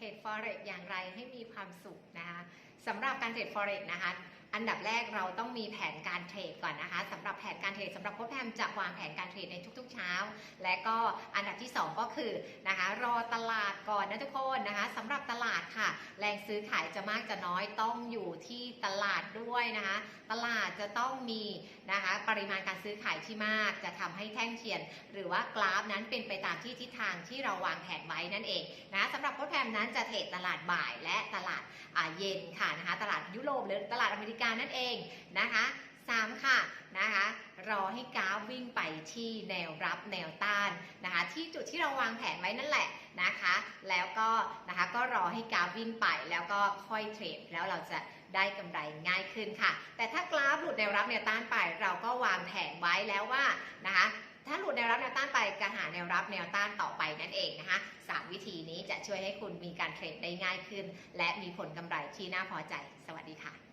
เทรด forex อย่างไรให้มีความสุขนะคะสำหรับการเทรด forex นะคะอันดับแรกเราต้องมีแผนการเทรดก่อนนะคะสำหรับแผนการเทรดสำหรับโค้ชแพมจะวางแผนการเทรดในทุกๆเช้า และก็อันดับที่ 2 ก็คือนะคะรอตลาดก่อนนะทุกคนนะคะสำหรับต ซื้อขายจะมากจะน้อยต้องอยู่ที่ตลาดด้วยนะคะตลาดจะต้องมีนะคะปริมาณการซื้อขายที่มาก จะทำให้แท่งเทียน หรือว่ากราฟนั้นเป็นไปตามที่ทิศทางที่เราวางแผนไว้นั่นเองนะสำหรับโค้ดแพมนั้นจะเทรดตลาดบ่ายและตลาดเย็นค่ะนะคะตลาดยุโรปหรือตลาดอเมริกานั่นเองนะคะ ให้กราฟวิ่งไปที่แนวรับแนวต้านนะคะที่จุดที่เราวางแผนไว้นั่นแหละนะคะ แล้วก็นะคะก็รอให้กราฟวิ่งไปแล้วก็ค่อยเทรดแล้วเราจะได้กำไรง่ายขึ้นค่ะ แต่ถ้ากราฟหลุดแนวรับแนวต้านไป เราก็วางแผนไว้แล้วว่านะคะถ้าหลุดแนวรับแนวต้านไปก็หาแนวรับแนวต้านต่อไปนั่นเองนะคะสามวิธีนี้จะช่วยให้คุณมีการเทรดได้ง่ายขึ้น และมีผลกำไรที่น่าพอใจ สวัสดีค่ะ